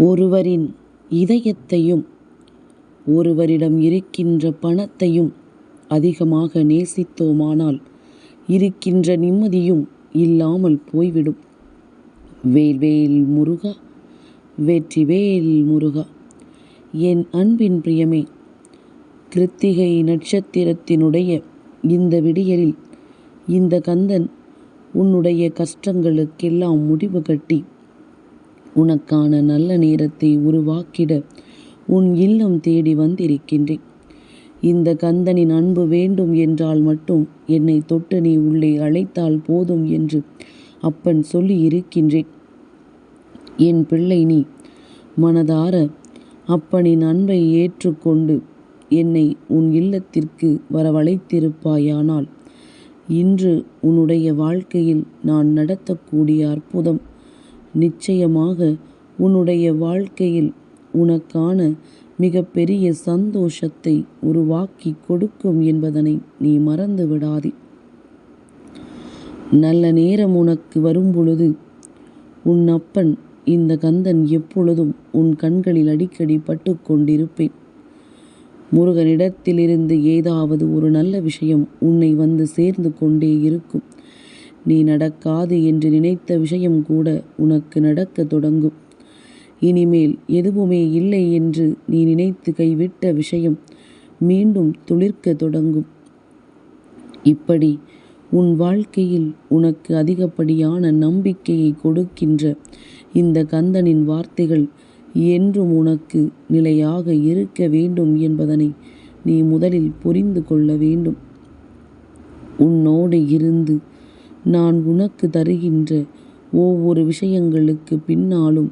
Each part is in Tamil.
ஒருவரின் இதயத்தையும் ஒருவரிடம் இருக்கின்ற பணத்தையும் அதிகமாக நேசித்தோமானால் இருக்கின்ற நிம்மதியும் இல்லாமல் போய்விடும். வேல்வேல் முருகா வெற்றிவேல் முருகா என் அன்பின் பிரியமே கிருத்திகை நட்சத்திரத்தினுடைய இந்த விடியலில் இந்த கந்தன் உன்னுடைய கஷ்டங்களுக்கெல்லாம் முடிவு கட்டி உனக்கான நல்ல நேரத்தை உருவாக்கிட உன் இல்லம் தேடி வந்திருக்கின்றேன். இந்த கந்தனின் அன்பு வேண்டும் என்றால் மட்டும் என்னை தொட்டு நீ உள்ளே அழைத்தால் போதும் என்று அப்பன் சொல்லி இருக்கின்றேன். என் பிள்ளை நீ மனதார அப்பனின் அன்பை ஏற்றுக்கொண்டு என்னை உன் இல்லத்திற்கு வரவழைத்திருப்பாயானால் இன்று உன்னுடைய வாழ்க்கையில் நான் நடத்தக்கூடிய அற்புதம் நிச்சயமாக உன்னுடைய வாழ்க்கையில் உனக்கான மிகப்பெரிய சந்தோஷத்தை உருவாக்கி கொடுக்கும் என்பதனை நீ மறந்து விடாதே. நல்ல நேரம் உனக்கு வரும்பொழுது உன் அப்பன் இந்த கந்தன் எப்பொழுதும் உன் கண்களில் அடிக்கடி பட்டு கொண்டிருப்பேன். முருகனிடத்திலிருந்து ஏதாவது ஒரு நல்ல விஷயம் உன்னை வந்து சேர்ந்து கொண்டே இருக்கும். நீ நடக்காது என்று நினைத்த விஷயம் கூட உனக்கு நடக்கத் தொடங்கும். இனிமேல் எதுவுமே இல்லை என்று நீ நினைத்து கைவிட்ட விஷயம் மீண்டும் துளிர்க்க தொடங்கும். இப்படி உன் வாழ்க்கையில் உனக்கு அதிகப்படியான நம்பிக்கையை கொடுக்கின்ற இந்த கந்தனின் வார்த்தைகள் என்றும் உனக்கு நிலையாக இருக்க வேண்டும் என்பதனை நீ முதலில் புரிந்து கொள்ள வேண்டும். உன்னோடு இருந்து நான் உனக்கு தருகின்ற ஒவ்வொரு விஷயங்களுக்கு பின்னாலும்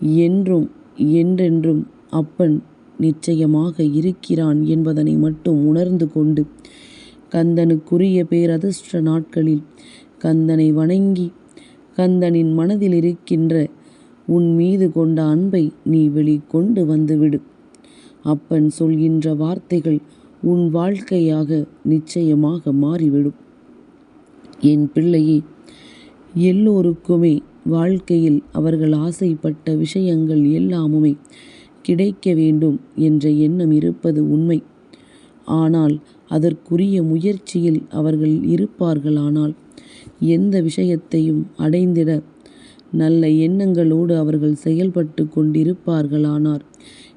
என்றும் என்றென்றும் அப்பன் நிச்சயமாக இருக்கிறான் என்பதனை மட்டும் உணர்ந்து கொண்டு கந்தனுக்குரிய பேரதிர்ஷ்ட நாட்களில் கந்தனை வணங்கி கந்தனின் மனதில் இருக்கின்ற உன் மீது கொண்ட அன்பை நீ வெளிக்கொண்டு வந்துவிடு. அப்பன் சொல்கின்ற வார்த்தைகள் உன் வாழ்க்கையாக நிச்சயமாக மாறிவிடும். என் பிள்ளையே எல்லோருக்குமே வாழ்க்கையில் அவர்கள் ஆசைப்பட்ட விஷயங்கள் எல்லாமுமே கிடைக்க வேண்டும் என்ற எண்ணம் இருப்பது உண்மை. ஆனால் அதற்குரிய முயற்சியில் அவர்கள் இருப்பார்களானால் எந்த விஷயத்தையும் அடைந்திட நல்ல எண்ணங்களோடு அவர்கள் செயல்பட்டு கொண்டிருப்பார்களானார்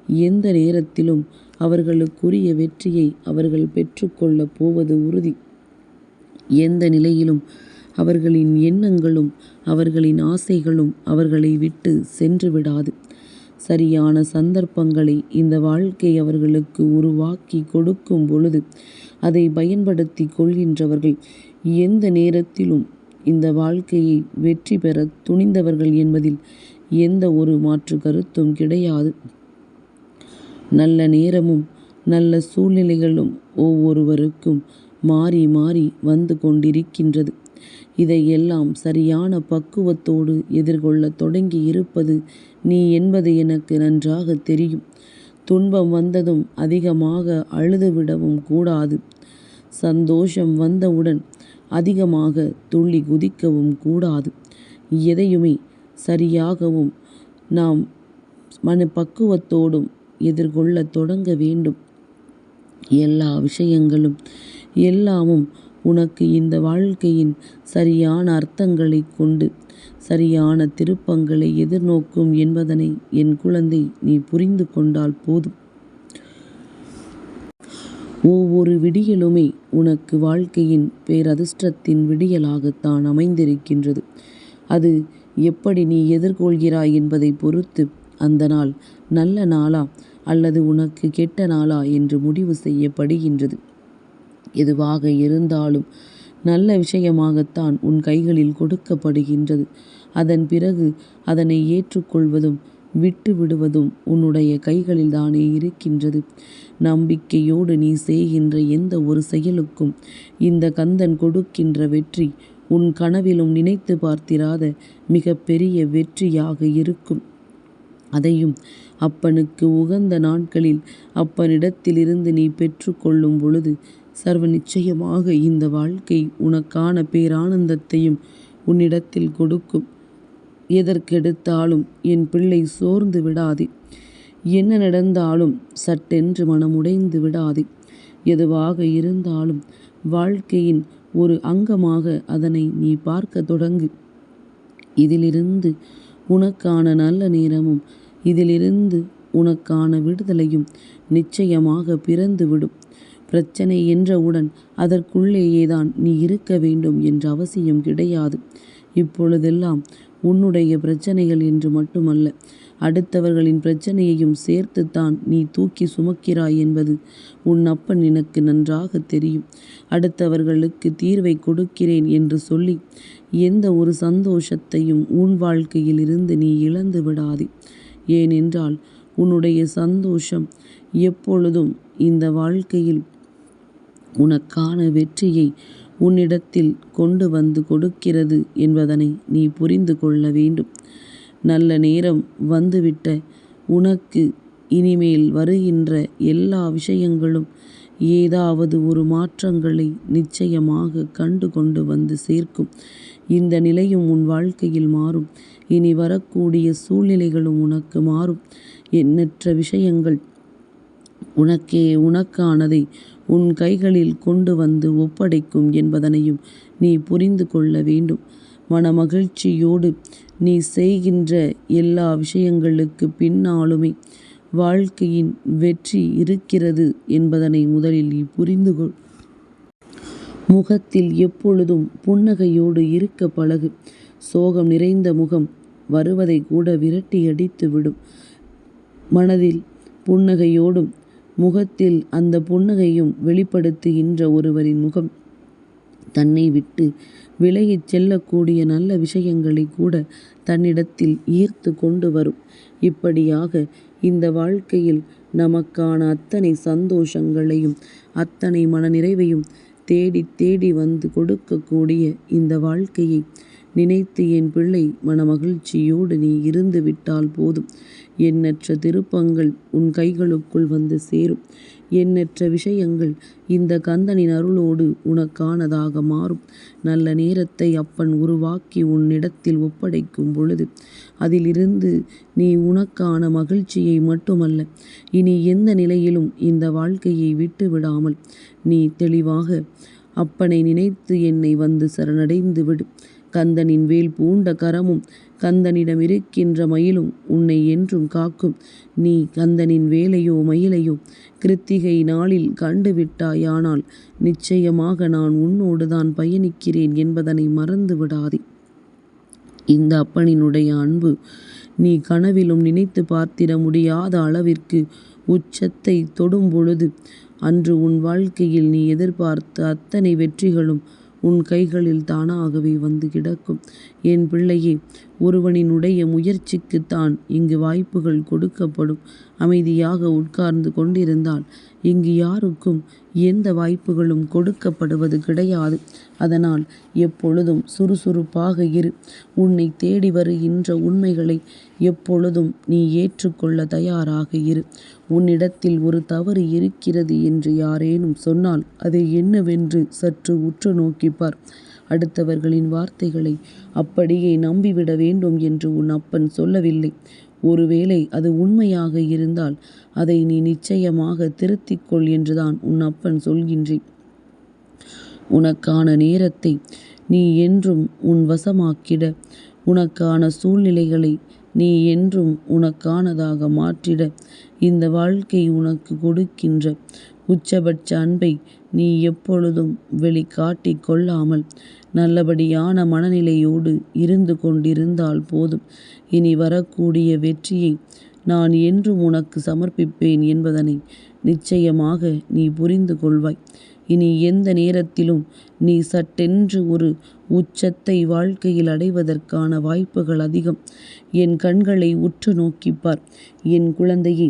எந்த நேரத்திலும் அவர்களுக்குரிய வெற்றியை அவர்கள் பெற்றுக்கொள்ளப் போவது உறுதி. எந்த நிலையிலும் அவர்களின் எண்ணங்களும் அவர்களின் ஆசைகளும் அவர்களை விட்டு சென்று விடாது. சரியான சந்தர்ப்பங்களை இந்த வாழ்க்கை அவர்களுக்கு உருவாக்கி கொடுக்கும் பொழுது அதை பயன்படுத்தி கொள்கின்றவர்கள் எந்த நேரத்திலும் இந்த வாழ்க்கையை வெற்றி பெற துணிந்தவர்கள் என்பதில் எந்த ஒரு மாற்று கருத்தும் கிடையாது. நல்ல நேரமும் நல்ல சூழ்நிலைகளும் ஒவ்வொருவருக்கும் மாறி மாறி வந்து கொண்டிருக்கின்றது. இதையெல்லாம் சரியான பக்குவத்தோடு எதிர்கொள்ளத் தொடங்கி இருப்பது நீ என்பது எனக்கு நன்றாகத் தெரியும். துன்பம் வந்ததும் அதிகமாக அழுதுவிடவும் கூடாது. சந்தோஷம் வந்தவுடன் அதிகமாக துள்ளி குதிக்கவும் கூடாது. எதையுமே சரியாகவும் நாம் மனப்பக்குவத்தோடும் எதிர்கொள்ளத் தொடங்க வேண்டும். எல்லா விஷயங்களும் எல்லாமும் உனக்கு இந்த வாழ்க்கையின் சரியான அர்த்தங்களைக் கொண்டு சரியான திருப்பங்களை எதிர்நோக்கும் என்பதனை என் குழந்தை நீ புரிந்து கொண்டால் போதும். ஒவ்வொரு விடியலுமே உனக்கு வாழ்க்கையின் பேரதிர்ஷ்டத்தின் விடியலாகத்தான் அமைந்திருக்கின்றது. அது எப்படி நீ எதிர்கொள்கிறாய் என்பதைப் பொறுத்து அந்த நாள் நல்ல நாளா அல்லது உனக்கு கெட்ட நாளா என்று முடிவு செய்யப்படுகின்றது. எதுவாக இருந்தாலும் நல்ல விஷயமாகத்தான் உன் கைகளில் கொடுக்கப்படுகின்றது. அதன் பிறகு அதனை ஏற்றுக்கொள்வதும் விட்டு விடுவதும் உன்னுடைய கைகளில் தானே இருக்கின்றது. நம்பிக்கையோடு நீ செய்கின்ற எந்த ஒரு செயலுக்கும் இந்த கந்தன் கொடுக்கின்ற வெற்றி உன் கனவிலும் நினைத்து பார்த்திராத மிகப்பெரிய வெற்றியாக இருக்கும். அதையும் அப்பனுக்கு உகந்த நாட்களில் அப்பனிடத்திலிருந்து நீ பெற்றுக்கொள்ளும் பொழுது சர்வ நிச்சயமாக இந்த வாழ்க்கை உனக்கான பேரானந்தத்தையும் உன்னிடத்தில் கொடுக்கும். எதற்கெடுத்தாலும் என் பிள்ளை சோர்ந்து விடாதே. என்ன நடந்தாலும் சட்டென்று மனமுடைந்து விடாதே. எதுவாக இருந்தாலும் வாழ்க்கையின் ஒரு அங்கமாக அதனை நீ பார்க்க தொடங்கு. இதிலிருந்து உனக்கான நல்ல நேரமும் இதிலிருந்து உனக்கான விடுதலையும் நிச்சயமாக பிறந்துவிடும். பிரச்சனை என்றவுடன் அதற்குள்ளேயேதான் நீ இருக்க வேண்டும் என்ற அவசியம் கிடையாது. இப்பொழுதெல்லாம் உன்னுடைய பிரச்சனைகள் என்று மட்டுமல்ல அடுத்தவர்களின் பிரச்சனையையும் சேர்த்துத்தான் நீ தூக்கி சுமக்கிறாய் என்பது உன் அப்பன் எனக்கு நன்றாக தெரியும். அடுத்தவர்களுக்கு தீர்வை கொடுக்கிறேன் என்று சொல்லி எந்த ஒரு சந்தோஷத்தையும் உன் வாழ்க்கையில் இருந்து நீ இழந்து விடாதே. ஏனென்றால் உன்னுடைய சந்தோஷம் எப்பொழுதும் இந்த வாழ்க்கையில் உனக்கான வெற்றியை உன்னிடத்தில் கொண்டு வந்து கொடுக்கிறது என்பதனை நீ புரிந்து கொள்ள வேண்டும். நல்ல நேரம் வந்துவிட்ட உனக்கு இனிமேல் வருகின்ற எல்லா விஷயங்களும் ஏதாவது ஒரு மாற்றங்களை நிச்சயமாக கண்டு கொண்டு வந்து சேர்க்கும். இந்த நிலையும் உன் வாழ்க்கையில் மாறும். இனி வரக்கூடிய சூழ்நிலைகளும் உனக்கு மாறும். எண்ணற்ற விஷயங்கள் உனக்கே உனக்கானதை உன் கைகளில் கொண்டு வந்து ஒப்படைக்கும் என்பதனையும் நீ புரிந்து கொள்ள வேண்டும். மனமகிழ்ச்சியோடு நீ செய்கின்ற எல்லா விஷயங்களுக்கு பின்னாலுமே வாழ்க்கையின் வெற்றி இருக்கிறது என்பதனை முதலில் நீ புரிந்து கொள். முகத்தில் எப்பொழுதும் புன்னகையோடு இருக்க பழகு. சோகம் நிறைந்த முகம் வருவதை கூட விரட்டி அடித்து விடும் மனதில் புன்னகையோடும் முகத்தில் அந்த புன்னகையும் வெளிப்படுத்துகின்ற ஒருவரின் முகம் தன்னை விட்டு விலகிச் செல்லக்கூடிய நல்ல விஷயங்களை கூட தன்னிடத்தில் ஈர்த்து கொண்டு வரும். இப்படியாக இந்த வாழ்க்கையில் நமக்கான அத்தனை சந்தோஷங்களையும் அத்தனை மனநிறைவையும் தேடி தேடி வந்து கொடுக்கக்கூடிய இந்த வாழ்க்கையை நினைத்து என் பிள்ளை மனமகிழ்ச்சியோடு நீ இருந்து விட்டால் போதும். எண்ணற்ற திருப்பங்கள் உன் கைகளுக்குள் வந்து சேரும். எண்ணற்ற விஷயங்கள் இந்த கந்தனின் அருளோடு உனக்கானதாக மாறும். நல்ல நேரத்தை அப்பன் உருவாக்கி உன்னிடத்தில் ஒப்படைக்கும் பொழுது அதிலிருந்து நீ உனக்கான மகிழ்ச்சியை மட்டுமல்ல இனி எந்த நிலையிலும் இந்த வாழ்க்கையை விட்டு விடாமல் நீ தெளிவாக அப்பனை நினைத்து என்னை வந்து சரணடைந்து விடு. கந்தனின் வேல் பூண்ட கரமும் கந்தனிடம் இருக்கின்ற மயிலும் உன்னை என்றும் காக்கும். நீ கந்தனின் வேலையோ மயிலையோ கிருத்திகை நாளில் கண்டுவிட்டாயானால் நிச்சயமாக நான் உன்னோடுதான் பயணிக்கிறேன் என்பதனை மறந்து விடாதே இந்த அப்பனினுடைய அன்பு நீ கனவிலும் நினைத்து பார்த்திட முடியாத அளவிற்கு உச்சத்தை தொடும் பொழுது அன்று உன் வாழ்க்கையில் நீ எதிர்பார்த்த அத்தனை வெற்றிகளும் உன் கைகளில் தானாகவே வந்து கிடக்கும். என் பிள்ளையே ஒருவனினுடைய முயற்சிக்குத்தான் இங்கு வாய்ப்புகள் கொடுக்கப்படும். அமைதியாக உட்கார்ந்து கொண்டிருந்தால் இங்கு யாருக்கும் எந்த வாய்ப்புகளும் கொடுக்கப்படுவது கிடையாது. அதனால் எப்பொழுதும் சுறுசுறுப்பாக இரு. உன்னை தேடி வருகின்ற உண்மைகளை எப்பொழுதும் நீ ஏற்றுக்கொள்ள தயாராக இரு. உன்னிடத்தில் ஒரு தவறு இருக்கிறது என்று யாரேனும் சொன்னால் அதை என்னவென்று சற்று உற்று நோக்கிப்பார். அடுத்தவர்களின் வார்த்தைகளை அப்படியே நம்பிவிட வேண்டும் என்று உன் அப்பன் சொல்லவில்லை. ஒருவேளை அது உண்மையாக இருந்தால் அதை நீ நிச்சயமாக திருத்திக்கொள் என்றுதான் உன் அப்பன் சொல்கின்றேன். உனக்கான நேரத்தை நீ என்றும் உன் வசமாக்கிட உனக்கான சூழ்நிலைகளை நீ என்றும் உனக்கானதாக மாற்றிட இந்த வாழ்க்கை உனக்கு கொடுக்கின்ற உச்சபட்ச அன்பை நீ எப்பொழுதும் வெளிக்காட்டிக் கொள்ளாமல் நல்லபடியான மனநிலையோடு இருந்து கொண்டிருந்தால் போதும். இனி வரக்கூடிய வெற்றியை நான் என்றும் உனக்கு சமர்ப்பிப்பேன் என்பதனை நிச்சயமாக நீ புரிந்து கொள்வாய். இனி எந்த நேரத்திலும் நீ சட்டென்று ஒரு உச்சத்தை வாழ்க்கையில் அடைவதற்கான வாய்ப்புகள் அதிகம். என் கண்களை உற்று நோக்கிப்பார் என் குழந்தையே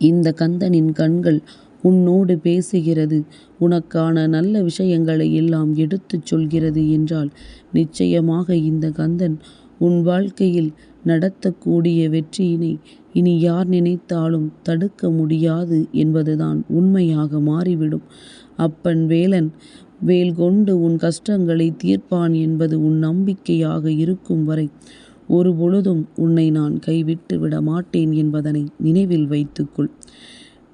இந்த கந்தனின் கண்கள் உன்னோடு பேசுகிறது. உனக்கான நல்ல விஷயங்களை எல்லாம் எடுத்துச் சொல்கிறது என்றால் நிச்சயமாக இந்த கந்தன் உன் வாழ்க்கையில் நடத்தக்கூடிய வெற்றியினை இனி யார் நினைத்தாலும் தடுக்க முடியாது என்பதுதான் உண்மையாக மாறிவிடும். அப்பன் வேலன் வேல் கொண்டு உன் கஷ்டங்களை தீர்ப்பான் என்பது உன் நம்பிக்கையாக இருக்கும் வரை ஒரு பொழுதும் உன்னை நான் கைவிட்டு விட மாட்டேன் என்பதனை நினைவில் வைத்துக்கொள்.